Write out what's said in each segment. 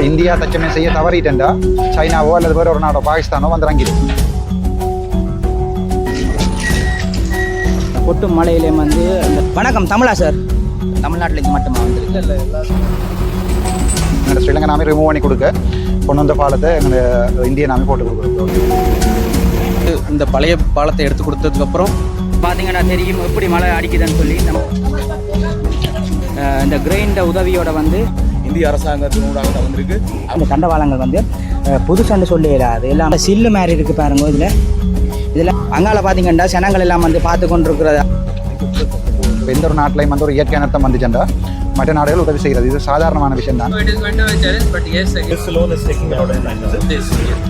இப்போ இந்தியா தச்சமே செய்ய தவறிட்டா சைனாவோ அல்லது வேற ஒரு நாடோ பாகிஸ்தானோ வந்து இறங்கிடும் கொட்டும் மலையிலே வந்து இந்த வணக்கம் தமிழா சார் தமிழ்நாட்டிலேருந்து மட்டுமா வந்திருக்கு இல்லை எங்களோட ஸ்ரீலங்கா நாமே ரிமூவ் பண்ணி கொடுக்க கொண்டு வந்த பாலத்தை எங்களோட இந்திய நாமே போட்டு கொடுக்குறோம் இந்த பழைய பாலத்தை எடுத்து கொடுத்ததுக்கப்புறம் பார்த்தீங்கன்னா தெரியும் எப்படி மழை அடிக்குதுன்னு சொல்லி நம்ம இந்த கிரெயின்ட உதவியோட வந்து இந்திய அரசாங்கத்தினூடாக தான் வந்திருக்கு. அந்த தண்டவாளங்கள் வந்து அஹ், புதுசண்டு சொல்லி இல்லாது எல்லாம் சில்லு மாதிரி இருக்கு பாருங்க இதில். இதில் அங்கால பார்த்தீங்கன்னா ஜனங்கள் எல்லாம் வந்து பார்த்து கொண்டிருக்கிறதா. இப்போ எந்த ஒரு நாட்டிலையும் வந்து ஒரு இயற்கை அனர்த்தம் வந்துச்சுண்டா? மற்ற நாடுகள் உதவி செய்கிறது. இது சாதாரணமான விஷயம் தான்.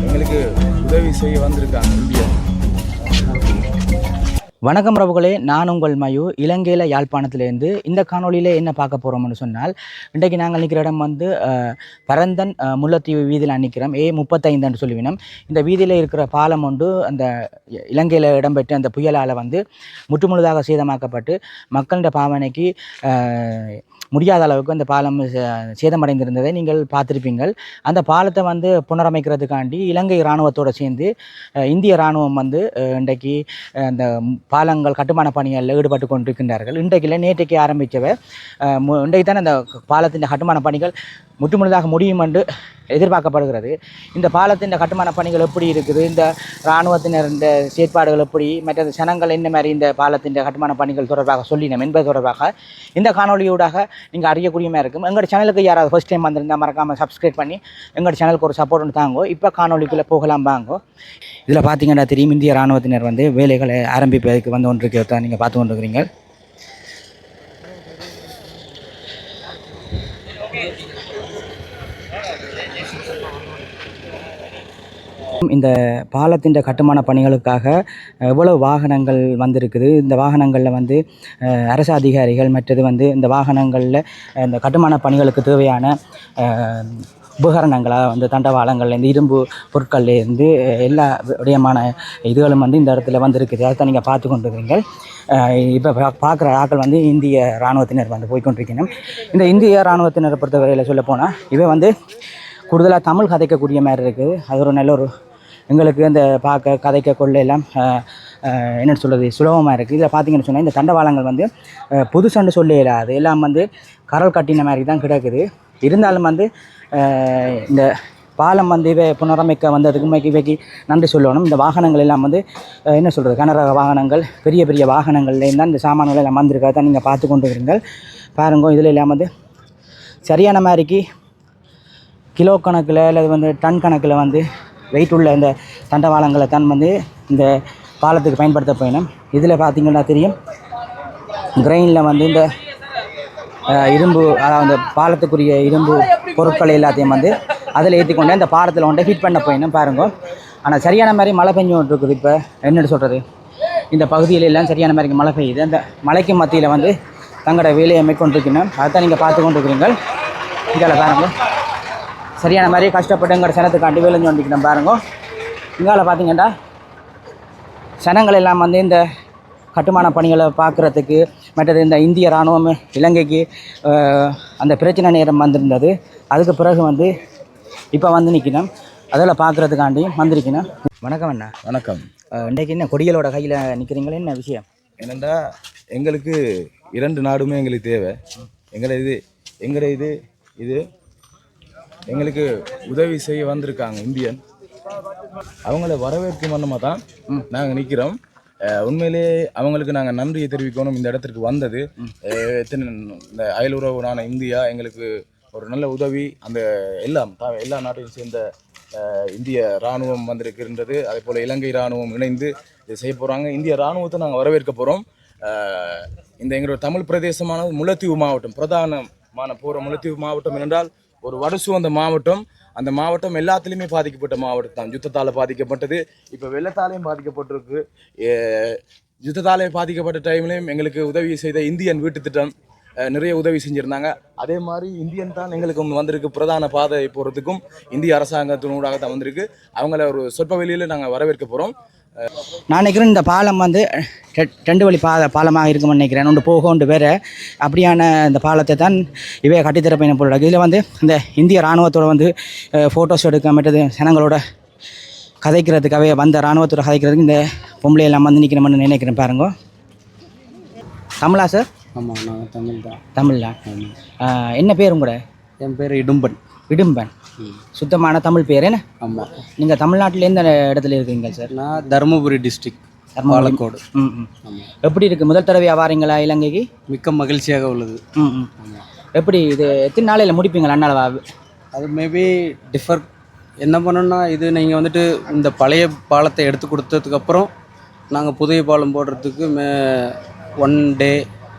எங்களுக்கு உதவி செய்ய வந்திருக்காங்க இந்தியா. வணக்கம் ரவுகளே நான் உங்கள் மயு. இலங்கையில் யாழ்ப்பாணத்திலேருந்து இந்த காணொலியில் என்ன பார்க்க போகிறோம்னு சொன்னால் இன்றைக்கு நாங்கள் நிற்கிற இடம் வந்து பரந்தன் முல்லைத்தீவு வீதியில் நிற்கிறோம் ஏ முப்பத்தைந்துன்னு சொல்லுவினோம். இந்த வீதியில் இருக்கிற பாலம் ஒன்று அந்த இலங்கையில் இடம்பெற்ற அந்த புயலால் வந்து முற்றுமுழுதாக சேதமாக்கப்பட்டு மக்களின் பாவனைக்கு முடியாத அளவுக்கு அந்த பாலம் சே- சேதமடைந்திருந்ததை நீங்கள் பார்த்துருப்பீங்கள். அந்த பாலத்தை வந்து புனரமைக்கிறதுக்காண்டி இலங்கை இராணுவத்தோடு சேர்ந்து இந்திய இராணுவம் வந்து இன்றைக்கு அந்த பாலங்கள் கட்டுமான பணிகளில் ஈடுபட்டு கொண்டிருக்கின்றார்கள். இல்லை நேற்றைக்கு ஆரம்பித்தவ. இன்றைக்கு தானே அந்த பாலத்தின் கட்டுமான பணிகள் முற்றுமுழுதாக முடியும் என்று எதிர்பார்க்கப்படுகிறது. இந்த பாலத்தின் கட்டுமான பணிகள் எப்படி இருக்குது? இந்த இராணுவத்தினர் இந்த செயற்பாடுகள் எப்படி? மற்ற ஜனங்கள் என்ன மாதிரி இந்த பாலத்தின் கட்டுமான பணிகள் தொடர்பாக சொல்லினோம் என்பது தொடர்பாக இந்த காணொலியூடாக நீங்கள் அறியக்கூடியமாக இருக்கும். எங்களோட சேனலுக்கு யாராவது ஃபர்ஸ்ட் டைம் வந்திருந்தால் மறக்காமல் சப்ஸ்கிரைப் பண்ணி எங்களோட சேனலுக்கு ஒரு சப்போர்ட் ஒன்று தாங்கோ. இப்போ காணொலிக்குள்ளே போகலாம் வாங்கோ. இதில் பார்த்தீங்கன்னா தெரியும் இந்திய இராணுவத்தினர் வந்து வேலைகளை ஆரம்பிப்பதற்கு வந்து கொண்டிருக்கிறத நீங்கள் பார்த்து கொண்டிருக்கிறீங்க. இந்த பாலத்தின் கட்டுமான பணிகளுக்காக எவ்வளவு வாகனங்கள் வந்திருக்குது? இந்த வாகனங்களில் வந்து அரசு அதிகாரிகள் மற்றது வந்து இந்த வாகனங்களில் இந்த கட்டுமான பணிகளுக்கு தேவையான உபகரணங்களாக வந்து தண்டவாளங்கள்லேருந்து இரும்பு பொருட்கள்லேருந்து எல்லா விடயமான இதுகளும் வந்து இந்த இடத்துல வந்திருக்குது. அதை நீங்கள் பார்த்து கொண்டிருக்கிறீங்க. இப்போ பார்க்குற ஆட்கள் வந்து இந்திய இராணுவத்தினர் வந்து போய்கொண்டிருக்கணும் இந்த இந்திய இராணுவத்தினரை பொறுத்தவரையில் சொல்ல போனால் இவை வந்து கூடுதலாக தமிழ் கதைக்கக்கூடிய மாதிரி இருக்குது. அது ஒரு நல்ல ஒரு எங்களுக்கு இந்த பார்க்க கதைக்க கொள்ள எல்லாம் என்ன சொல்கிறது சுலபமாக இருக்குது இதில் பார்த்தீங்கன்னு சொன்னால் இந்த தண்டவாளங்கள் வந்து புது புதுசண்டு சொல்ல இயலாது எல்லாம் வந்து கரல் கட்டின மாதிரி தான் கிடக்குது. இருந்தாலும் வந்து இந்த பாலம் வந்து இவை புனரமைக்க வந்ததுக்கு இவைக்கு இவைக்கு நன்றி சொல்லணும். இந்த வாகனங்கள் எல்லாம் வந்து என்ன சொல்கிறது கனரக வாகனங்கள் பெரிய பெரிய வாகனங்கள்லேருந்து தான் இந்த சாமான்கள் எல்லாம் வந்திருக்கிறத நீங்கள் பார்த்து கொண்டு இருங்கள். பாருங்க இதில் எல்லாம் வந்து சரியான மாதிரிக்கு கிலோ கணக்கில் அல்லது வந்து டன் கணக்கில் வந்து வெயிட் உள்ள இந்த தண்டவாளங்களை தான் வந்து இந்த பாலத்துக்கு பயன்படுத்த போயினும். இதில் பார்த்தீங்கன்னா தெரியும் கிரெயினில் வந்து இந்த இரும்பு அதாவது அந்த பாலத்துக்குரிய இரும்பு பொருட்கள் எல்லாத்தையும் வந்து அதில் ஏற்றிக்கொண்டு இந்த பாலத்தில் கொண்டு ஃபிட் பண்ண போயினும் பாருங்க. ஆனால் சரியான மாதிரி மழை பெஞ்சு இருக்குது இப்போ. என்னென்னு சொல்கிறது இந்த பகுதியில எல்லாம் சரியான மாதிரி மழை பெய்யுது. அந்த மலைக்கு மத்தியில் வந்து தங்களோட வேலையை மேற்கொண்டிருக்கணும் அதைத்தான் நீங்கள் பார்த்து கொண்டிருக்கிறீங்கள் இதில் பாருங்க. சரியான மாதிரி கஷ்டப்பட்டு எங்களோட சனத்துக்காண்டி வேலை வந்துக்கணும் பாருங்க. இங்கால பார்த்தீங்கன்னா சனங்கள் எல்லாம் வந்து இந்த கட்டுமான பணிகளை பார்க்குறதுக்கு மற்றது இந்த இந்திய இராணுவம் இலங்கைக்கு அந்த பிரச்சனை நேரம் வந்திருந்தது. அதுக்கு பிறகு வந்து இப்போ வந்து நிற்கணும் அதில் பார்க்குறதுக்காண்டி வந்திருக்கணும் வணக்கம் அண்ணா. வணக்கம். இன்றைக்கு என்ன கொடிகளோட கையில் நிற்கிறீங்களே என்ன விஷயம்? என்னென்னா எங்களுக்கு இரண்டு நாடுமே எங்களுக்கு தேவை. எங்களை இது எங்களை இது இது எங்களுக்கு உதவி செய்ய வந்திருக்காங்க இந்தியன். அவங்கள வரவேற்கும் வண்ணமாக தான் நாங்கள் நிற்கிறோம் உண்மையிலே அவங்களுக்கு நாங்கள் நன்றியை தெரிவிக்கணும். இந்த இடத்திற்கு வந்தது. எத்தனை இந்த அயலுறவுனான இந்தியா எங்களுக்கு ஒரு நல்ல உதவி. அந்த எல்லாம் எல்லா நாட்டையும் சேர்ந்த இந்திய இராணுவம் வந்திருக்கின்றது. அதே போல் இலங்கை இராணுவம் இணைந்து இதை செய்ய போகிறாங்க இந்திய இராணுவத்தை நாங்கள் வரவேற்க போகிறோம் இந்த எங்களோட தமிழ் பிரதேசமானது முல்லைத்தீவு மாவட்டம் பிரதானமான போகிற முல்லைத்தீவு மாவட்டம் என்றால் ஒரு வடசுவந்த மாவட்டம் அந்த மாவட்டம் எல்லாத்துலேயுமே பாதிக்கப்பட்ட மாவட்டம் தான். யுத்தத்தால் பாதிக்கப்பட்டது. இப்போ வெள்ளத்தாலையும் பாதிக்கப்பட்டிருக்கு. யுத்தத்தாலே பாதிக்கப்பட்ட டைம்லேயும் எங்களுக்கு உதவி செய்த இந்தியன் வீட்டு திட்டம் நிறைய உதவி செஞ்சுருந்தாங்க. அதே மாதிரி இந்தியன் தான் எங்களுக்கு வந்திருக்கு. பிரதான பாதை போகிறதுக்கும் இந்திய அரசாங்கத்தினூடாக தான் வந்திருக்கு. அவங்கள ஒரு சொற்ப வெளியில் நாங்கள் வரவேற்க போகிறோம் நான் நினைக்கிறேன் இந்த பாலம் வந்து ரெண்டு வழி பா பாலமாக இருக்கும்னு நினைக்கிறேன். ஒன்று போக ஒன்று வேற அப்படியான இந்த பாலத்தை தான் இவைய கட்டித்தரப்பையின போல இதில் வந்து இந்த இந்திய இராணுவத்தோட வந்து ஃபோட்டோஸ் எடுக்க மற்றது ஜனங்களோட கதைக்கிறதுக்காகவே வந்த இராணுவத்தோட கதைக்கிறதுக்கு இந்த பொம்பளை எல்லாம் வந்து நிற்கணும்னு நினைக்கிறேன் பாருங்க. தமிழா சார் ஆமாம் நான் தமிழ் தான். தமிழா? என்ன பேர் உங்களோட? என் பேர் இடும்பன். இடும்பன். சுத்தமான தமிழ் பேர் என்ன? ஆமாம் நீங்கள் தமிழ்நாட்டில் எந்த இடத்துல இருக்கீங்க சார் நான் தருமபுரி டிஸ்ட்ரிக்ட் பாலக்கோடு. ம் எப்படி இருக்குது முதல் தடவையாக வாரீங்களா இலங்கைக்கு? மிக்க மகிழ்ச்சியாக உள்ளது. ம் எப்படி இது எத்தனை நாளையில் முடிப்பீங்களா அண்ணால அது மேபி டிஃபர் என்ன பண்ணோம்னா இது நீங்கள் வந்துட்டு இந்த பழைய பாலத்தை எடுத்து கொடுத்ததுக்கப்புறம் நாங்கள் புதிய பாலம் போடுறதுக்கு மே ஒன் டே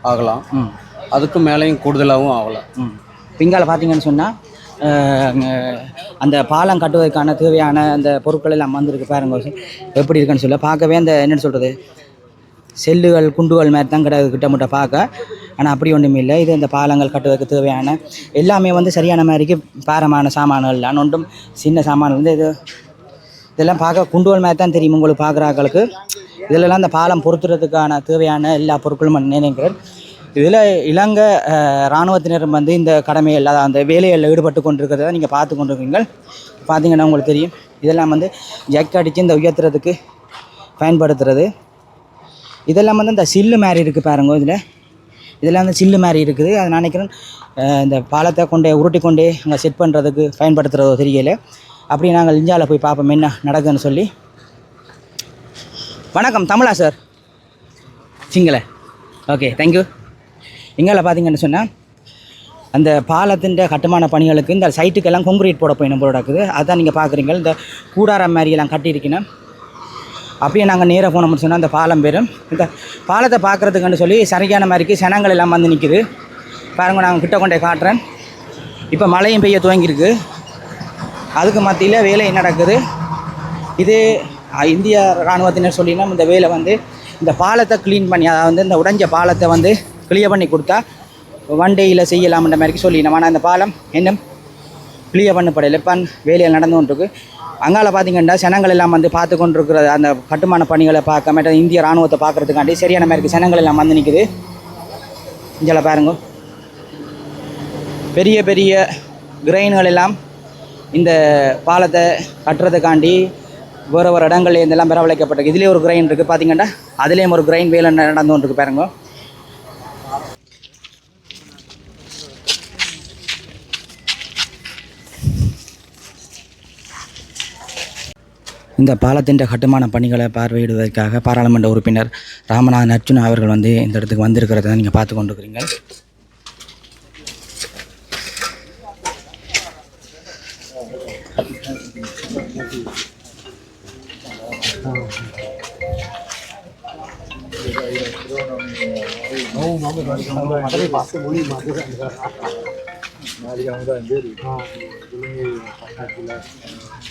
ஆகலாம். ம். அதுக்கும் மேலேயும் கூடுதலாகவும் ஆகலாம். ம். பிங்கால பார்த்தீங்கன்னு சொன்னால் அந்த பாலம் கட்டுவதற்கான தேவையான அந்த பொருட்கள் எல்லாம் வந்திருக்கு பாருங்க எப்படி இருக்குன்னு சொல்ல பார்க்கவே அந்த என்னன்னு சொல்கிறது செல்லுகள் குண்டுகள் மாதிரி தான் கிட்ட கிட்டமுட்ட பார்க்க. ஆனால் அப்படி ஒன்றும் இல்லை. இது இந்த பாலங்கள் கட்டுவதற்கு தேவையான எல்லாமே வந்து சரியான மாதிரிக்கு பாரமான சாமான்கள் தான். ஒன்றும் சின்ன சாமான் வந்து இது இதெல்லாம் பார்க்க குண்டுகள் மாதிரி தான் தெரியும் உங்களுக்கு பார்க்குறாங்களுக்கு இதிலெல்லாம் அந்த பாலம் பொருத்துறதுக்கான தேவையான எல்லா பொருட்களும் நினைக்கிறேன். இதில் இலங்கை அஹ், இராணுவத்தினர் வந்து இந்த கடமை இல்லாத அந்த வேலைகளில் ஈடுபட்டு கொண்டிருக்கிறத நீங்கள் பார்த்து கொண்டிருக்கீங்க பார்த்தீங்கன்னா உங்களுக்கு தெரியும். இதெல்லாம் வந்து ஜக் அடித்து இந்த உயர்த்துறதுக்கு பயன்படுத்துறது. இதெல்லாம் வந்து இந்த சில்லு மாதிரி இருக்குது பாருங்க இதில். இதெல்லாம் வந்து சில்லு மாதிரி இருக்குது. அது நினைக்கிறேன் இந்த பாலத்தை கொண்டே உருட்டி கொண்டே அங்கே செட் பண்ணுறதுக்கு பயன்படுத்துகிறதோ தெரியல. அப்படி நாங்கள் இந்தியாவில் போய் பார்ப்போம் என்ன நடக்குதுன்னு சொல்லி. வணக்கம் தமிழா சார்? சிங்கள. ஓகே தேங்க்யூ எங்களை பார்த்தீங்கன்னு சொன்னால் அந்த பாலத்தின் கட்டுமான பணிகளுக்கு இந்த சைட்டுக்கெல்லாம் கொங்கிரீட் போட போய் நம்மளோட இருக்குது அதான் நீங்கள் பார்க்குறீங்க இந்த கூடாரம் மாதிரியெல்லாம் கட்டியிருக்கணும் அப்படியே நாங்கள் நேராக போனோம்னு சொன்னால் அந்த பாலம் பேரும் இந்த பாலத்தை பார்க்குறதுக்குன்னு சொல்லி சரியான மாதிரிக்கு சனங்கள் எல்லாம் வந்து நிற்கிது பாருங்கள் நாங்கள் கிட்ட கொண்டே காட்டுறேன். இப்போ மழையும் பெய்ய துவங்கியிருக்கு. அதுக்கு மத்தியில் வேலை நடக்குது? இது இந்திய இராணுவத்தினர் சொல்லினா இந்த வேலை வந்து இந்த பாலத்தை க்ளீன் பண்ணி அதாவது வந்து இந்த உடைஞ்ச பாலத்தை வந்து கிளியர் பண்ணி கொடுத்தா ஒன் டேயில் செய்யலாம்ன்ற மாதிரி சொல்லினோம் ஆனால் இந்த பாலம் இன்னும் கிளியர் பண்ணப்படலை. இப்போ வேலையில் நடந்து கொண்டிருக்கு. அங்கால பார்த்தீங்கன்னா சனங்கள் எல்லாம் வந்து பார்த்து கொண்டிருக்கிற அந்த கட்டுமான பணிகளை பார்க்க மற்ற இந்திய இராணுவத்தை பார்க்கறதுக்காண்டி சரியான மாதிரி ஜனங்கள் எல்லாம் வந்து நிற்குது இங்கே பாருங்க. பெரிய பெரிய கிரெயின்கள் எல்லாம் இந்த பாலத்தை கட்டுறதுக்காண்டி வேறு ஒரு இடங்கள்லேருந்தெல்லாம் பரவழைக்கப்பட்டிருக்கு இதுலேயே ஒரு கிரைன் இருக்குது பார்த்தீங்கன்னா அதுலேயும் ஒரு கிரைன் வேலை நடந்து கொண்டிருக்கு பாருங்க. இந்த பாலத்தின் கட்டுமான பணிகளை பார்வையிடுவதற்காக பாராளுமன்ற உறுப்பினர் ராமநாதன் அர்ஜுனா அவர்கள் வந்து இந்த இடத்துக்கு வந்திருக்கிறத நீங்கள் பார்த்து கொண்டிருக்கிறீங்க.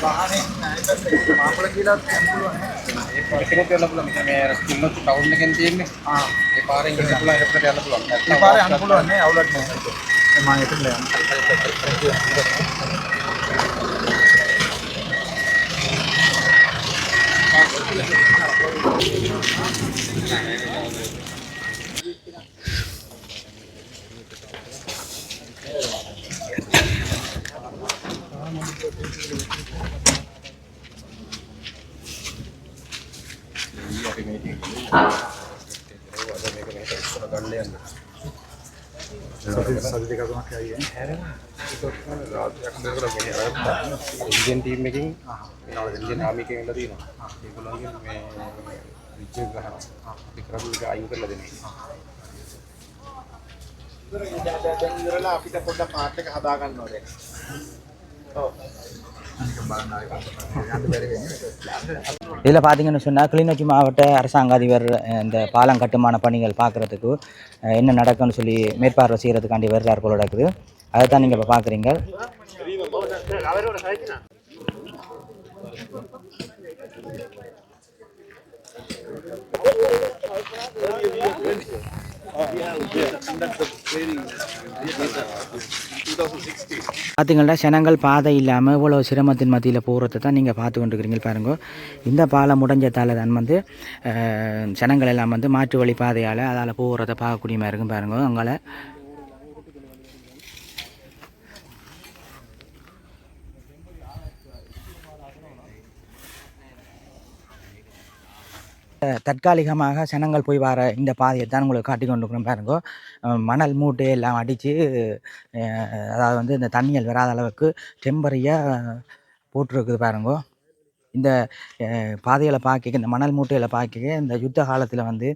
මාපල කියලා කියන්න පුළුවන් ඒ පාරකින් යන්න පුළුවන්. මෙතන මේ ස්කින් ඔත් ටවුන් එකෙන් තියෙන්නේ. ආ. ඒ පාරෙන් යන්න පුළුවන් හෙට යන්න පුළුවන්. ඒ පාරේ යන්න පුළුවන් නේ අවුලක් නෑ. මම එතන යන්න අපි මේක අද මේක මෙහෙට ඉස්සර ගන්න යන්න. සති දෙක තුනක් යයි හැරෙනවා. ඒක රාජ්‍යයක් දෙකකට ගෙනියන අරන් ඉන්දියන් ටීම් එකකින් ආ ඉන්දියන් ආමි එකෙන් ඉඳලා තියෙනවා. ඒගොල්ලෝගෙන් මේ රිජෙක්ට් ගහනවා. අපි කරපු එක අයින් කරලා දෙනවා. ඉතින් දැන් ඉවරලා අපිට පොඩ්ඩක් පාට් එක හදා ගන්න ඕනේ. ඔව්. இதில் பார்த்தீங்கன்னு சொன்னால் கிளிநொச்சி மாவட்ட அரசாங்க அதிபர் இந்த பாலம் கட்டுமான பணிகள் பார்க்குறதுக்கு என்ன நடக்கும்னு சொல்லி மேற்பார்வை செய்கிறதுக்காண்டி வருகிறார் போல நடக்குது. அதை தான் நீங்கள் இப்போ பார்க்குறீங்க. பார்த்தீங்கன்னா ஜனங்கள் பாதை இல்லாமல் இவ்வளோ சிரமத்தின் மத்தியில் போகிறத தான் நீங்கள் பார்த்து கொண்டுருக்கிறீங்க பாருங்க. இந்த பாலம் முடிஞ்சதால் தான் வந்து அஹ், ஜனங்கள் எல்லாம் வந்து மாற்று வழி பாதையால் அதால் போகிறத பார்க்கக்கூடிய மாதிரி இருக்கும் பாருங்க. அங்கால தற்காலிகமாக ஜனங்கள் போய் வர இந்த பாதையை தான் உங்களுக்கு காட்டி கொண்டு இருக்கிறோம் பாருங்க மணல் மூட்டை எல்லாம் அடித்து அதாவது வந்து இந்த தண்ணியல் வராத அளவுக்கு டெம்பரரியாக போட்டிருக்குது பாருங்க. இந்த பாதைகளை பார்க்க இந்த மணல் மூட்டைகளை பார்க்க இந்த யுத்த காலத்தில் வந்து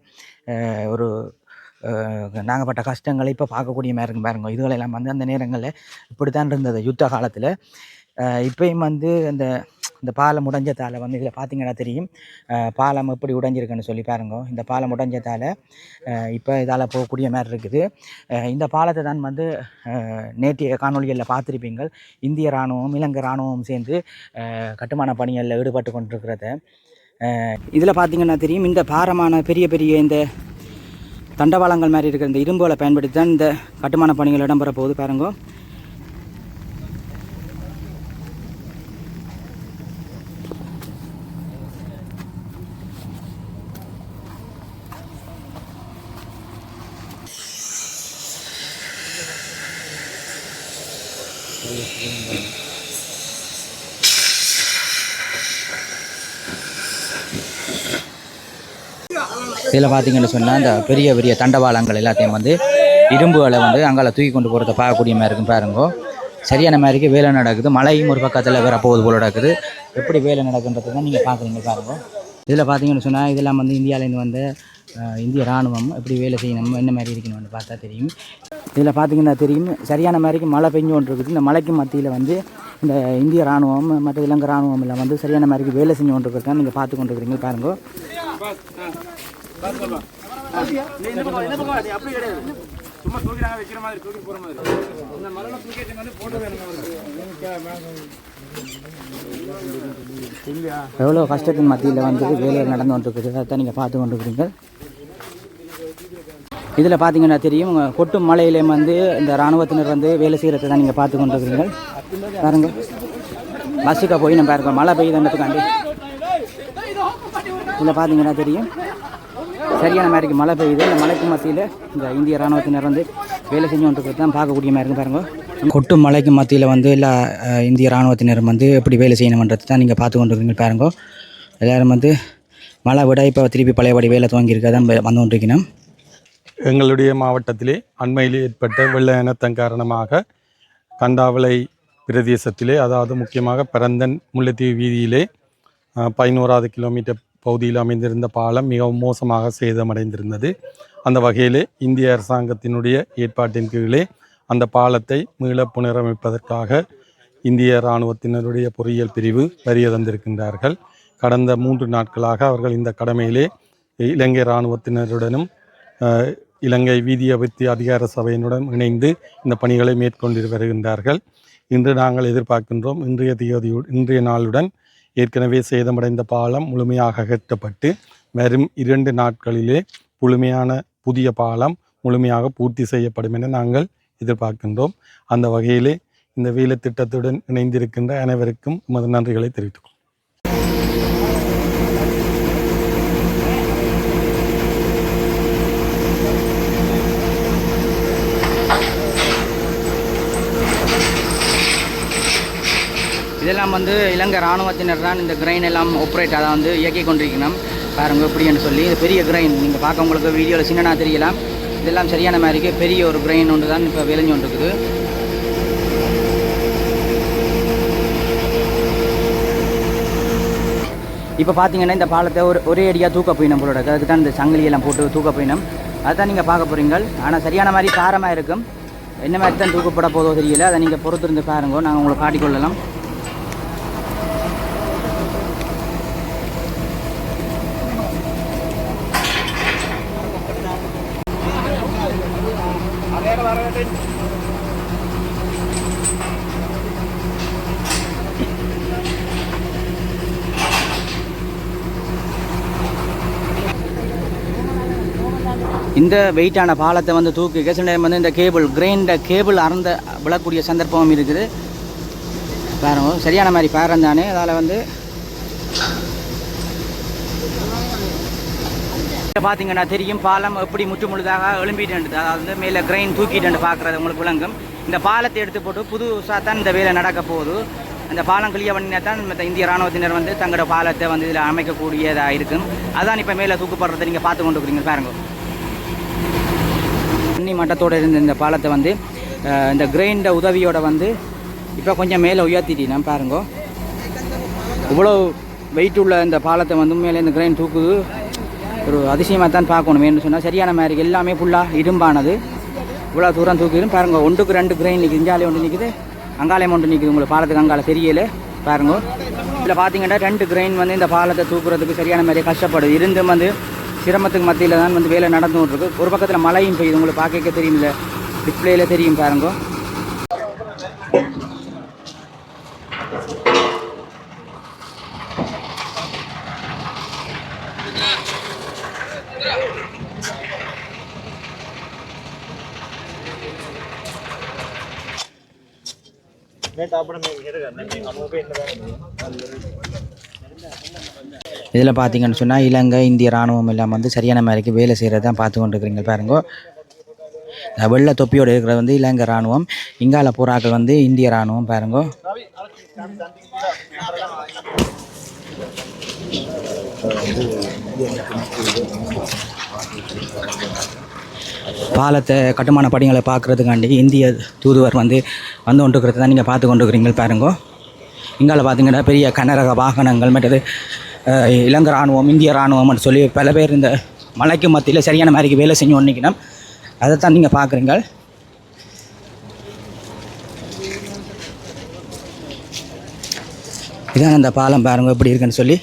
ஒரு நாங்கள் பட்ட கஷ்டங்களை இப்போ பார்க்கக்கூடிய மாதிரி இருக்கும் பாருங்க. இதுகளெல்லாம் வந்து அந்த நேரங்களில் இப்படி தான் இருந்தது யுத்த காலத்தில். இப்பயும் வந்து இந்த இந்த பாலம் உடைஞ்சதால் வந்து இதில் பார்த்தீங்கன்னா தெரியும். பாலம் எப்படி உடைஞ்சிருக்குன்னு சொல்லி பாருங்க. இந்த பாலம் உடைஞ்சதால் இப்போ இதால் போகக்கூடிய மாதிரி இருக்குது. இந்த பாலத்தை தான் வந்து நேற்றைய காணொலிகளில் பார்த்துருப்பீங்கள். இந்திய இராணுவம் இலங்கை இராணுவம் சேர்ந்து கட்டுமான பணிகளில் ஈடுபட்டு கொண்டிருக்கிறத. இதில் பார்த்தீங்கன்னா தெரியும். இந்த பாரமான பெரிய பெரிய இந்த தண்டவாளங்கள் மாதிரி இருக்கிற இந்த இரும்புகளை பயன்படுத்தி தான் இந்த கட்டுமான பணிகள் இடம்பெற போகுது பாருங்க. இதில் பார்த்தீங்கன்னு சொன்னால் இந்த பெரிய பெரிய தண்டவாளங்கள் எல்லாத்தையும் வந்து இரும்புகளை வந்து அங்கால தூக்கி கொண்டு போகிறத பார்க்கக்கூடிய மாதிரி இருக்கும் பாருங்கோ. சரியான மாதிரிக்கு வேலை நடக்குது. மழையும் ஒரு பக்கத்தில் வேற போகுது போல நடக்குது. எப்படி வேலை நடக்குன்றது தான் நீங்கள் பார்க்குறீங்க பாருங்க. இதில் பார்த்தீங்கன்னு சொன்னால் இதெல்லாம் வந்து இந்தியாவிலேருந்து வந்த இந்திய இராணுவம் எப்படி வேலை செய்யணும் என்ன மாதிரி இருக்கணும்னு பார்த்தா தெரியும். இதில் பார்த்தீங்கன்னா தெரியும் சரியான மாதிரிக்கு மழை பெஞ்சு கொண்டு இருக்குது. இந்த மலைக்கு மத்தியில் வந்து இந்த இந்திய இராணுவம் மற்ற இலங்கை இராணுவம் எல்லாம் வந்து சரியான மாதிரிக்கு வேலை செஞ்சு கொண்டு இருக்கிறதா நீங்கள் பார்த்து கொண்டு இருக்கிறீங்க எவ்வளோ கஷ்டத்தின் மத்தியில் வந்து வேலையில் நடந்து கொண்டிருக்குது? அதை நீங்கள் பார்த்து கொண்டிருக்கிறீங்க. இதில் பார்த்தீங்கன்னா தெரியும் கொட்டும் மலையிலே வந்து இந்த இராணுவத்தினர் வந்து வேலை செய்கிறத தான் நீங்கள் பார்த்து கொண்டிருக்கிறீங்க பாருங்க. பஸ்ஸுக்கு போய் நம்ம பாருங்க மழை பெய்யுதுன்றதுக்காண்டி இதில் பார்த்தீங்கன்னா தெரியும் சரியான மாதிரிக்கு மழை பெய்யுது. இந்த மலைக்கு மத்தியில் இந்த இந்திய இராணுவத்தினர் வந்து வேலை செஞ்சு கொண்டிருக்கிறது தான் பார்க்கக்கூடிய மாதிரி இருக்கு பாருங்க. கொட்டு மலைக்கு மத்தியில் வந்து எல்லா இந்திய இராணுவத்தினர் வந்து எப்படி வேலை செய்யணுன்றது தான் நீங்கள் பார்த்து கொண்டிருக்கீங்க பாருங்க. எல்லோரும் வந்து மழை விட இப்போ திருப்பி பழையபடி வேலை துவங்கியிருக்க தான் வந்து கொண்டிருக்கணும் எங்களுடைய மாவட்டத்திலே அண்மையில் ஏற்பட்ட வெள்ள இனத்தன் காரணமாக கண்டாவளை பிரதேசத்திலே அதாவது முக்கியமாக பரந்தன் முல்லைத்தீவு வீதியிலே பதினோராவது கிலோமீட்டர் பகுதியில் அமைந்திருந்த பாலம் மிகவும் மோசமாக சேதமடைந்திருந்தது. அந்த வகையிலே இந்திய அரசாங்கத்தினுடைய ஏற்பாட்டின் கீழே அந்த பாலத்தை மீள புனரமைப்பதற்காக இந்திய இராணுவத்தினருடைய பொறியியல் பிரிவு வரிய தந்திருக்கின்றார்கள். கடந்த மூன்று நாட்களாக அவர்கள் இந்த கடமையிலே இலங்கை இராணுவத்தினருடனும் இலங்கை வீதி அபிவிருத்தி அதிகார சபையினுடன் இணைந்து இந்த பணிகளை மேற்கொண்டு வருகின்றார்கள். இன்று நாங்கள் எதிர்பார்க்கின்றோம். இன்றைய தேதியு இன்றைய நாளுடன் ஏற்கனவே சேதமடைந்த பாலம் முழுமையாக அகற்றப்பட்டு வரும் இரண்டு நாட்களிலே முழுமையான புதிய பாலம் முழுமையாக பூர்த்தி செய்யப்படும் என நாங்கள் எதிர்பார்க்கின்றோம். அந்த வகையிலே இந்த வேலை திட்டத்துடன் இணைந்திருக்கின்ற அனைவருக்கும் எமது நன்றிகளை தெரிவித்துக் இதெல்லாம் வந்து இலங்கை இராணுவத்தினர் தான் இந்த கிரைன் எல்லாம் ஆப்ரேட் அதை வந்து இயக்கி கொண்டிருக்கணும். பாருங்க எப்படின்னு சொல்லி. இது பெரிய கிரைன். நீங்கள் பார்க்க உங்களுக்கு வீடியோவில் சின்னனா தெரியலாம். இதெல்லாம் சரியான மாதிரிக்கு பெரிய ஒரு கிரைன் ஒன்று தான் இப்போ விளைஞ்சு கொண்டு இருக்குது இப்போ பார்த்தீங்கன்னா இந்த பாலத்தை ஒரு ஒரே அடியாக தூக்க போயிடும் போலோட அதுக்கு தான் இந்த சங்கிலியெல்லாம் போட்டு தூக்க போயிடும். அதுதான் நீங்கள் பார்க்க போகிறீங்க ஆனால் சரியான மாதிரி பாரமாக இருக்கும். என்ன மாதிரி தான் தூக்கப்பட போதோ தெரியல. அதை நீங்கள் பொறுத்திருந்து பாருங்க. நாங்கள் உங்களை காட்டிக்கொள்ளலாம் இந்த வெயிட்டான பாலத்தை வந்து தூக்கி சில நேரம் வந்து இந்த கேபிள் கிரெயின்ட கேபிள் அறந்த விழக்கூடிய சந்தர்ப்பமும் இருக்குது. பாருங்க சரியான மாதிரி பேரம் தானே. அதால் வந்து பார்த்தீங்கன்னா தெரியும் பாலம் எப்படி முற்று முழுதாக எழும்பிட்டு அதாவது வந்து மேலே கிரெயின் தூக்கிட்டு பார்க்குறது உங்களுக்கு விளங்கும். இந்த பாலத்தை எடுத்து போட்டு புதுசாக தான் இந்த வேலை நடக்க போகுது. அந்த பாலம் கிளிய பண்ணினா தான் மற்ற இந்திய ராணுவத்தினர் வந்து தங்களோட பாலத்தை வந்து இதில் அமைக்கக்கூடியதாக இருக்கும். அதான் இப்போ மேலே தூக்கப்படுறதை நீங்கள் பார்த்து கொண்டு இருக்கிறீங்க. பாருங்க. தண்ணி மட்டத்தோடு இருந்த இந்த பாலத்தை வந்து இந்த கிரெயின்ட உதவியோட வந்து இப்போ கொஞ்சம் மேலே உயர்த்திட்டீங்கன்னா பாருங்க. இவ்வளோ வெயிட் உள்ள இந்த பாலத்தை வந்து மேலே இந்த கிரெயின் தூக்குது. ஒரு அதிசயமாக தான் பார்க்கணும் வேணும்னு சொன்னால் சரியான மாதிரி எல்லாமே ஃபுல்லாக இரும்பானது. இவ்வளோ தூரம் தூக்கிடும் பாருங்க ஒன்றுக்கு ரெண்டு கிரெயின் நிற்குது இஞ்சாலே ஒன்று நிற்குது அங்காலயம் ஒன்று நிற்குது உங்களுக்கு பாலத்துக்கு அங்கால தெரியல பாருங்க. இதில் பார்த்தீங்கன்னா ரெண்டு கிரெயின் வந்து இந்த பாலத்தை தூக்குறதுக்கு சரியான மாதிரி கஷ்டப்படுது. இருந்தும் வந்து சிரமத்துக்கு மத்தியில் தான் வந்து வேலை நடந்து இருக்கு ஒரு பக்கத்தில் மழையும் பெய்யுது. உங்களுக்கு பார்க்க தெரியுமில்ல டிஸ்பிளேல தெரியும் பாருங்க. இதில் பார்த்தீங்கன்னு சொன்னால் இலங்கை இந்திய ராணுவம் எல்லாம் வந்து சரியான மாதிரிக்கு வேலை செய்கிறது தான் பார்த்து கொண்டு இருக்கிறீங்க பாருங்க. இந்த வெள்ளை தொப்பியோடு இருக்கிறது வந்து இலங்கை ராணுவம் இங்கால புறாக்கள் வந்து இந்திய ராணுவம் பாருங்க. பாலத்தை கட்டுமான பணிகளை பார்க்குறதுக்காண்டி இந்திய தூதுவர் வந்து வந்து கொண்டிருக்கிறது தான் நீங்கள் பார்த்து கொண்டிருக்கிறீங்க பாருங்க. இங்கால பார்த்தீங்கன்னா பெரிய கனரக வாகனங்கள் மற்றது இலங்கை இராணுவம் இந்திய இராணுவம்னு சொல்லி பல பேர் இந்த மலைக்கு மத்தியில் சரியான மாதிரிக்கு வேலை செஞ்சு ஒன்றிக்கணும் அதைத்தான் நீங்கள் பார்க்குறீங்க இதான் அந்த பாலம் பாருங்க எப்படி இருக்குன்னு சொல்லி.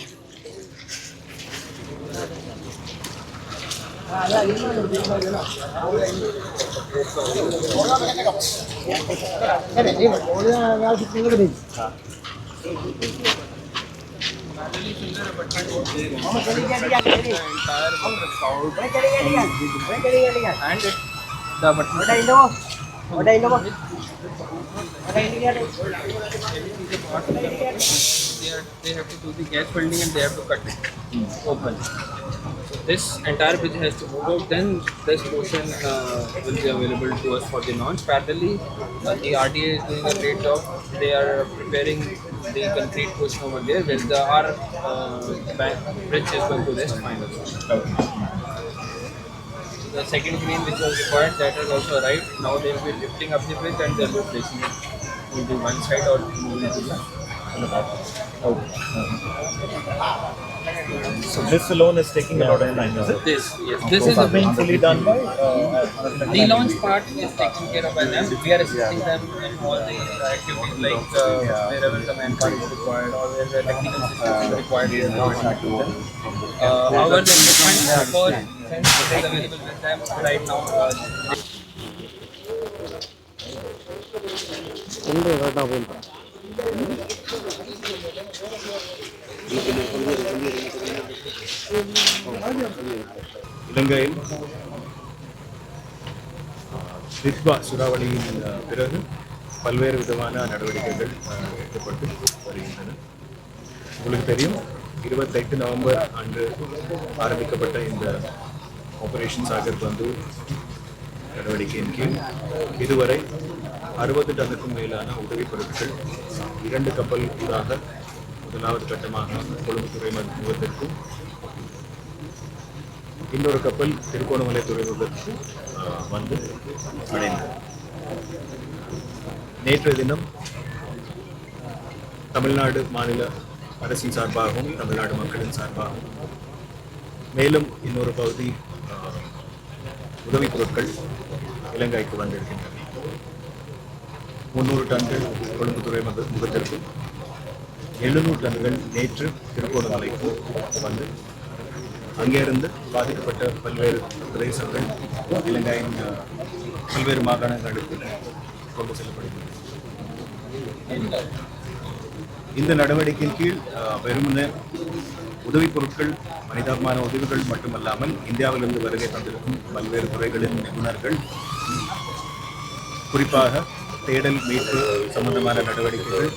They, have to do the gas welding and they have to cut it open. This entire bridge has to move out. Then this portion uh, will be available to us for the launch. Parallelly, uh, the RDA is doing a great job. They are preparing the concrete portion over there, where the our uh, bank bridge is going to rest finally. The second crane which was required, that has also arrived. Now they will be lifting up the bridge and they will be placing it into one side or moving to the So this alone is taking a lot of time, is it? This, yes. This This is is a being fully done by uh, The launch part is taken care of by them. We are assisting them in all the activities like uh, wherever the manpower is required or where the technical system is required. We are now them. Uh, however, the equipment for since it is available with them right now. Uh, இலங்கையில் Ditwah சூறாவளியின் பிறகு பல்வேறு விதமான நடவடிக்கைகள் எடுக்கப்பட்டு வருகின்றன. உங்களுக்கு தெரியும் இருபத்தெட்டு நவம்பர் அன்று ஆரம்பிக்கப்பட்ட இந்த ஆபரேஷன் சாகர் பந்து நடவடிக்கையின் கீழ் இதுவரை அறுபது டனுக்கும் மேலான உதவிப் பொருட்கள் இரண்டு கப்பல் ஊடாக முதலாவது கட்டமாக கொழும்பு துறைமுகத்திற்கும் இன்னொரு கப்பல் திருகோணமலை துறைமுகத்திற்கு வந்து அடைந்தது நேற்றைய தினம் தமிழ்நாடு மாநில அரசின் சார்பாகவும் தமிழ்நாடு மக்களின் சார்பாகவும் மேலும் இன்னொரு பகுதி ஆஹ், உதவிப் பொருட்கள் இலங்கைக்கு வந்திருக்கின்றன. முன்னூறு டன்கள் கொழும்பு துறை முகத்திற்கும் எழுநூறு டன்கள் நேற்று திருக்கோணமலைக்கு வந்து அங்கேருந்து பாதிக்கப்பட்ட பல்வேறு பிரதேசங்கள் இலங்கையின் பல்வேறு மாகாணங்களுக்கு கொண்டு செல்லப்படுகிறது இந்த நடவடிக்கையின் கீழ் அஹ், வெறுமனே உதவிப் பொருட்கள் மனிதாபிமான உதவிகள் மட்டுமல்லாமல் இந்தியாவிலிருந்து வருகை தந்திருக்கும் பல்வேறு துறைகளின் நிபுணர்கள் குறிப்பாக தேடல் மீட்பு சம்பந்தமான நடவடிக்கைகள்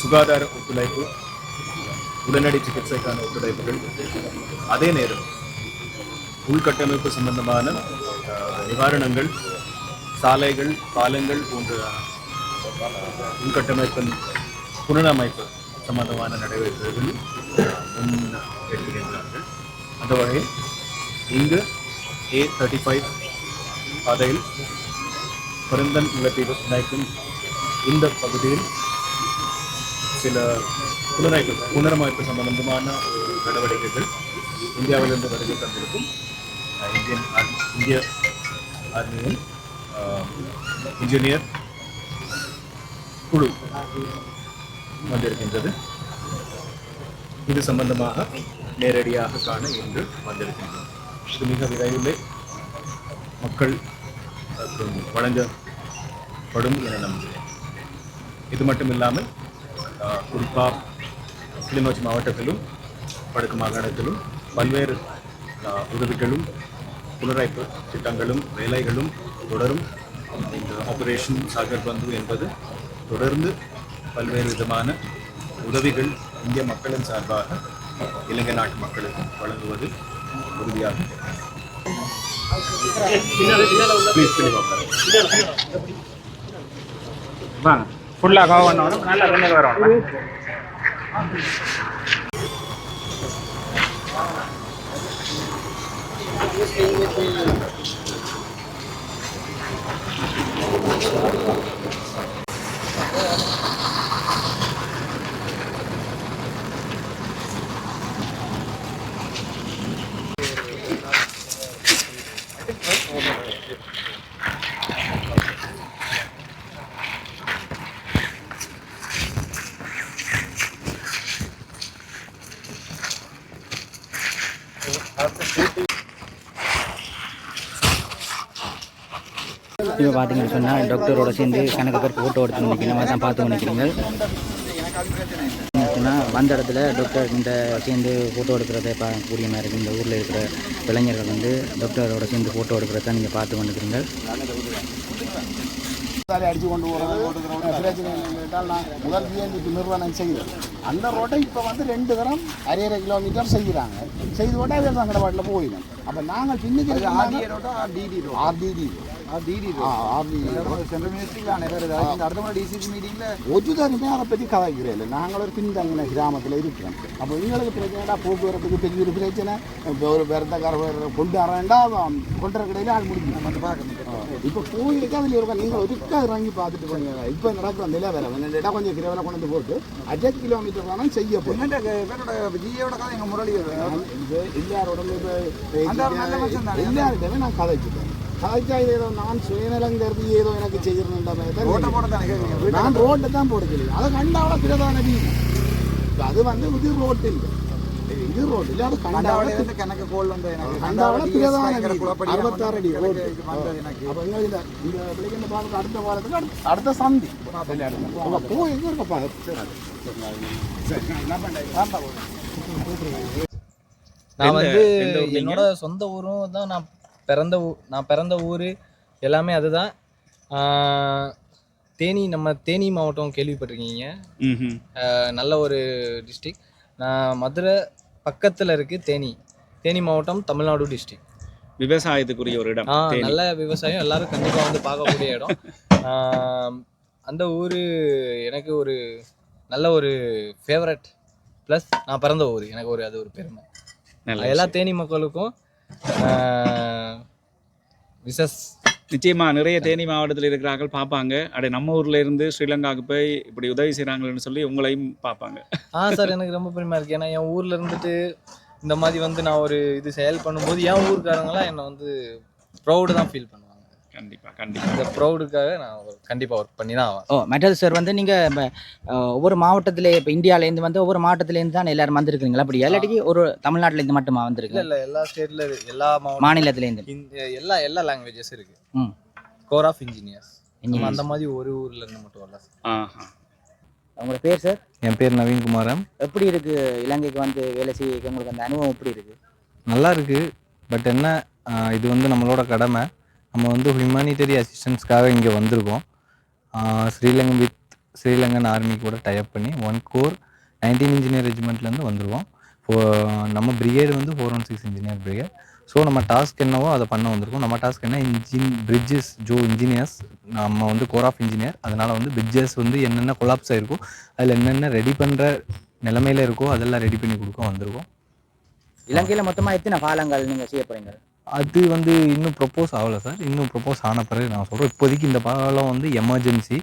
சுகாதார ஒத்துழைப்பு உடனடி சிகிச்சைக்கான ஒத்துழைப்புகள் அதே நேரம் உள்கட்டமைப்பு சம்பந்தமான நிவாரணங்கள் சாலைகள் பாலங்கள் போன்ற உள்கட்டமைப்பின் புனரமைப்பு சம்பந்தமான நடவடிக்கைகள் முன் எடுக்கின்றார்கள் அந்த வகையில் இங்கு ஏ தேர்ட்டி ஃபைவ் பாதையில் பெருந்தன் நிலத்தீவு நினைக்கும் இந்த பகுதியில் சில புனரமைப்பு புனரமைப்பு சம்பந்தமான ஒரு நடவடிக்கைகள் இந்தியாவிலிருந்து வருகை தந்திருக்கும். இந்தியன் இந்திய ஆர்மியின் இன்ஜினியர் குழு வந்திருக்கின்றது. இது சம்பந்தமாக நேரடியாக காண இன்று வந்திருக்கின்றோம். இது மிக விரைவில் மக்கள் வழங்கப்படும் என நம்புகிறேன். இது மட்டும் இல்லாமல் ஆஹ், குறிப்பாக கிளிநொச்சி மாவட்டத்திலும் வடக்கு மாகாணத்திலும் பல்வேறு உதவிகளும் புனரமைப்பு திட்டங்களும் வேலைகளும் தொடரும் இந்த ஆபரேஷன் சாகர் பந்து என்பது தொடர்ந்து பல்வேறு விதமான உதவிகள் இந்திய மக்களின் சார்பாக இலங்கை நாட்டு மக்களுக்கு வழங்குவது உறுதியாக வாங்க. ஃபுல்லாக கவர் பண்ணணும் நல்லா தண்ணீர் வரணும் இப்போ பார்த்தீங்கன்னு சொன்னால் டாக்டரோட சேர்ந்து கணக்கு பேர் ஃபோட்டோ எடுத்து மாதிரி தான் பார்த்து நிற்கிறீங்க சொன்னால் வந்த இடத்துல டாக்டர் இந்த சேர்ந்து ஃபோட்டோ எடுக்கிறத கூடிய மாதிரி இருக்குது இந்த ஊரில் இருக்கிற இளைஞர்கள் வந்து டாக்டரோட சேர்ந்து ஃபோட்டோ எடுக்கிறத நீங்கள் பார்த்து கொண்டுக்கிறீங்க அடிச்சு கொண்டு போகிறது முதல் நிறுவனம் செய்தது அந்த ரோட்டை இப்போ வந்து ரெண்டு தரம் அரையரை கிலோமீட்டர் செய்கிறாங்க. செய்து கொண்டே வேறு சங்கடப்பாட்டில் போயிடும். அப்போ நாங்கள் பின்னுக்கு ஆர்டிஏ ரோட்டா DD road RDD road RDD central மினிஸ்ட்ரியில் அனைவரும் இந்த அடுத்த முறை டிசிசி மீட்டிங்கில் ஒரு தருமே அதை பற்றி கதைக்கிறேன். இல்லை நாங்கள் ஒரு பின்தங்கின கிராமத்தில் இருக்கிறோம் அப்போ எங்களுக்கு பிரச்சனைடா போக்குவரத்துக்கு பெரிய ஒரு பிரச்சனை. இப்போ ஒரு விரதக்கார கொண்டு வர வேண்டாம். கொண்டு வர கடையில் ஆள் முடியும் பார்க்கணும். இப்போ கோயிலுக்கு அதில் இருக்க? நீங்கள் ஒதுக்கா இறங்கி பார்த்துட்டு போங்க இப்போ நடக்கிற நிலவரம் என்னடா கொஞ்சம் கிரவலை கொண்டு போட்டு அரை கிலோமீட்டர் தானே செய்ய இவரோட ஜியோட கதை எங்கள் முரளி எல்லாரோட ஒரு மனுஷன் தானே. எல்லாருமே நான் கதைச்சிட்டேன். கதைச்சா இது ஏதோ நான் சுயநலம் கருதி ஏதோ எனக்கு கேட்குறீங்க நான் ரோட்டை தான் போட சொல்லி. அதை கண்டாவள பிரதான அது வந்து இது ரோட்டு இல்லை. இல்லை அது கண்டாவள கண்டாவளியிலிருந்து கணக்கு கோல் வந்து எனக்கு கண்டாவள பிரதான அறுபத்தாறு அடி இது வந்தது எனக்கு அப்போ எங்களுக்கு இந்த இந்த பிள்ளைங்க பார்க்க அடுத்த வாரத்துக்கு அடுத்த- சந்தி அங்கே போய் எங்கே இருக்கப்பா என்ன பண்ணுறேன் நான் வந்து? என்னோட சொந்த ஊரும் தான் நான் பிறந்த ஊ நான் பிறந்த ஊர் எல்லாமே அதுதான் ஆஹ், தேனி நம்ம தேனி மாவட்டம் கேள்விப்பட்டிருக்கீங்க நல்ல ஒரு டிஸ்ட்ரிக் நான் மதுரை பக்கத்தில் இருக்குது தேனி. தேனி மாவட்டம் தமிழ்நாடு டிஸ்ட்ரிக் விவசாயத்துக்குரிய ஒரு இடம். நல்ல விவசாயம். எல்லாரும் கண்டிப்பாக வந்து பார்க்கக்கூடிய இடம். அந்த ஊர் எனக்கு ஒரு நல்ல ஒரு ஃபேவரட் ப்ளஸ் நான் பிறந்த ஊர். எனக்கு ஒரு அது ஒரு பெருமை. எல்லா. தேனி மக்களுக்கும் விசஸ் நிச்சயமா நிறைய தேனி மாவட்டத்தில் இருக்கிறார்கள் பார்ப்பாங்க. அடே நம்ம ஊர்ல இருந்து ஸ்ரீலங்காவுக்கு போய் இப்படி உதவி செய்றாங்கன்னு சொல்லி உங்களையும் பார்ப்பாங்க. ஆ சார் எனக்கு ரொம்ப பெருமையா இருக்குது ஏன்னா என் ஊரில் இருந்துட்டு இந்த மாதிரி வந்து நான் ஒரு இது செயல் பண்ணும்போது என் ஊருக்காரங்களாம் என்னை வந்து ப்ரௌடு தான் ஃபீல் பண்ணுவேன் கண்டிப்பா கண்டிப்பா. இந்த ப்ரௌடுக்காக நான் கண்டிப்பாக ஒர்க் பண்ணி தான் ஆவேன். ஓ மெட்டல் சார் வந்து நீங்கள் ஒவ்வொரு மாவட்டத்தில் இப்போ இந்தியாவிலேருந்து வந்து ஒவ்வொரு மாவட்டத்துலேருந்து தான் எல்லாரும் வந்திருக்கீங்களா அப்படி இல்லாட்டி ஒரு தமிழ்நாட்டிலேருந்து மட்டுமா இல்லை வந்திருக்கு இல்லை எல்லா ஸ்டேட்டில் எல்லா மாநிலத்திலேருந்து. இந்த எல்லா எல்லா லாங்குவேஜஸ் இருக்கு. ம். Corps of engineers. அந்த மாதிரி ஒரு ஊர்ல இருந்து மட்டும் வரல ஆஹா. உங்களோட பேர் சார் என் பேர் நவீன்குமாரன் எப்படி இருக்கு? இலங்கைக்கு வந்து வேலை செய்ய உங்களுக்கு அந்த அனுபவம் எப்படி இருக்கு? நல்லா இருக்குது பட் என்ன இது வந்து நம்மளோட கடமை. நம்ம வந்து ஹியூமானிட்டரி அசிஸ்டன்ஸ்க்காக இங்கே வந்திருக்கோம். Ah Sri Lankan with Sri Lankan army கூட டைப் பண்ணி ஒன் கோர் நைன்டீன் இன்ஜினியர் ரெஜிமெண்ட்லேருந்து வந்துருவோம் ஃபோ நம்ம பிரிகேடு வந்து four one six engineer brigade so நம்ம டாஸ்க் என்னவோ அதை பண்ண வந்திருக்கோம். நம்ம டாஸ்க் என்ன? இன்ஜின் பிரிட்ஜஸ் ஜோ இன்ஜினியர்ஸ் நம்ம வந்து கோர் ஆஃப் இன்ஜினியர் அதனால் வந்து பிரிட்ஜஸ் வந்து என்னென்ன கொலாப்ஸ் ஆயிருக்கோ அதில் என்னென்ன ரெடி பண்ணுற நிலமையில இருக்கோ அதெல்லாம் ரெடி பண்ணி கொடுக்க வந்திருக்கோம். இலங்கையில் மொத்தமாக எத்தனை பாலங்கள் நீங்கள் செய்ய போகிறீங்க அது வந்து இன்னும் ப்ரொப்போஸ் ஆகலை சார். இன்னும் ப்ரொப்போஸ் ஆன பிறகு நான் சொல்கிறேன் இப்போதைக்கு இந்த பாலம் வந்து எமர்ஜென்சி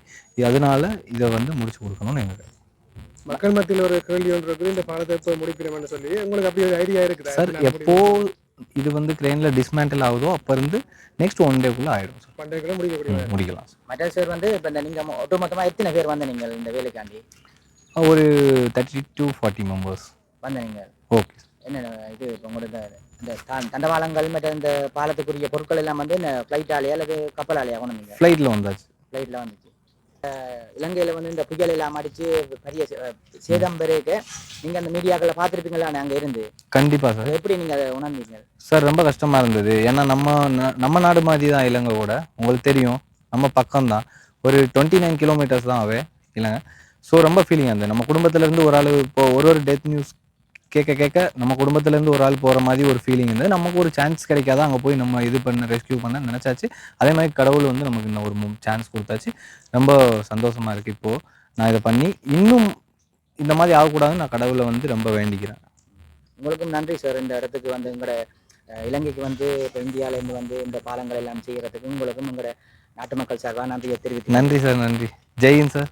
அதனால இதை வந்து முடிச்சு கொடுக்கணும்னு எங்களுக்கு மக்கள் மத்தியில் ஒரு கேள்வி ஒன்று இருக்குது. இந்த பாலத்தை எப்போ முடிக்கணும்னு சொல்லி. உங்களுக்கு அப்படி ஒரு ஐடியா இருக்குதா? சார் எப்போ இது வந்து கிரெயினில் டிஸ்மேண்டில் ஆகுதோ அப்போ இருந்து நெக்ஸ்ட் ஒன் டேக்குள்ளே ஆகிடும் சார். பண்டைய முடிக்கக்கூடிய ம், முடிக்கலாம் சார். மற்ற சார் வந்து இப்போ இந்த நீங்க ஒட்டுமொத்தமா எத்தனை பேர் வந்து நீங்கள் இந்த வேலைக்காண்டி? ஒரு தேர்ட்டி டு ஃபார்ட்டி மெம்பர்ஸ் வந்து நீங்கள் ஓகே என்ன இது இப்போ உங்களோட இந்த- தண்டவாளங்கள் மற்ற இந்த பாலத்துக்குரிய பொருட்கள் எல்லாம் வந்து இந்த ஃப்ளைட்டாலேயே அல்லது கப்பலாலேயே கொண்டு வந்தீங்க ஃப்ளைட்டில் வந்தாச்சு. ஃப்ளைட்டில் வந்துச்சு. இலங்கையில வந்து இந்த புயல் எல்லாம் அடிச்சு பெரிய சேதம் பெருக நீங்க அந்த மீடியாக்களை பார்த்துருப்பீங்களா? அங்க இருந்து. கண்டிப்பாக சார். எப்படி நீங்க அதை உணர்ந்தீங்க? சார் ரொம்ப கஷ்டமாக இருந்தது. ஏன்னா நம்ம நம்ம நாடு மாதிரி தான் இலங்கை கூட. உங்களுக்கு தெரியும். நம்ம பக்கம்தான் ஒரு டுவெண்ட்டி நைன் கிலோமீட்டர்ஸ் தான் அவே இலங்கை. ஸோ ரொம்ப ஃபீலிங் இருந்தது. நம்ம குடும்பத்துலேருந்து ஒரு ஆள் இப்போ ஒரு ஒரு டெத் நியூஸ் கேட்க கேட்க நம்ம குடும்பத்துலேருந்து ஒரு ஆள் போகிற மாதிரி ஒரு ஃபீலிங் இருந்தது. நமக்கு ஒரு சான்ஸ் கிடைக்காத? அங்கே போய் நம்ம இது பண்ண ரெஸ்க்யூ பண்ண நினச்சாச்சு. அதே மாதிரி கடவுள் வந்து நமக்கு இன்னும் ஒரு சான்ஸ் கொடுத்தாச்சு. ரொம்ப சந்தோஷமாக இருக்குது இப்போது நான் இதை பண்ணி இன்னும் இந்த மாதிரி ஆகக்கூடாதுன்னு நான் கடவுளை வந்து ரொம்ப வேண்டிக்கிறேன். உங்களுக்கும் நன்றி சார் இந்த இடத்துக்கு வந்து உங்களோட அஹ், இலங்கைக்கு வந்து இப்போ இந்தியாவிலேருந்து வந்து இந்த பாலங்கள் எல்லாம் செய்யறதுக்கு உங்களுக்கும் உங்களோட நாட்டு மக்கள் சார்பாக நன்றியை தெரிவித்து நன்றி சார் நன்றி. ஜெயின் சார்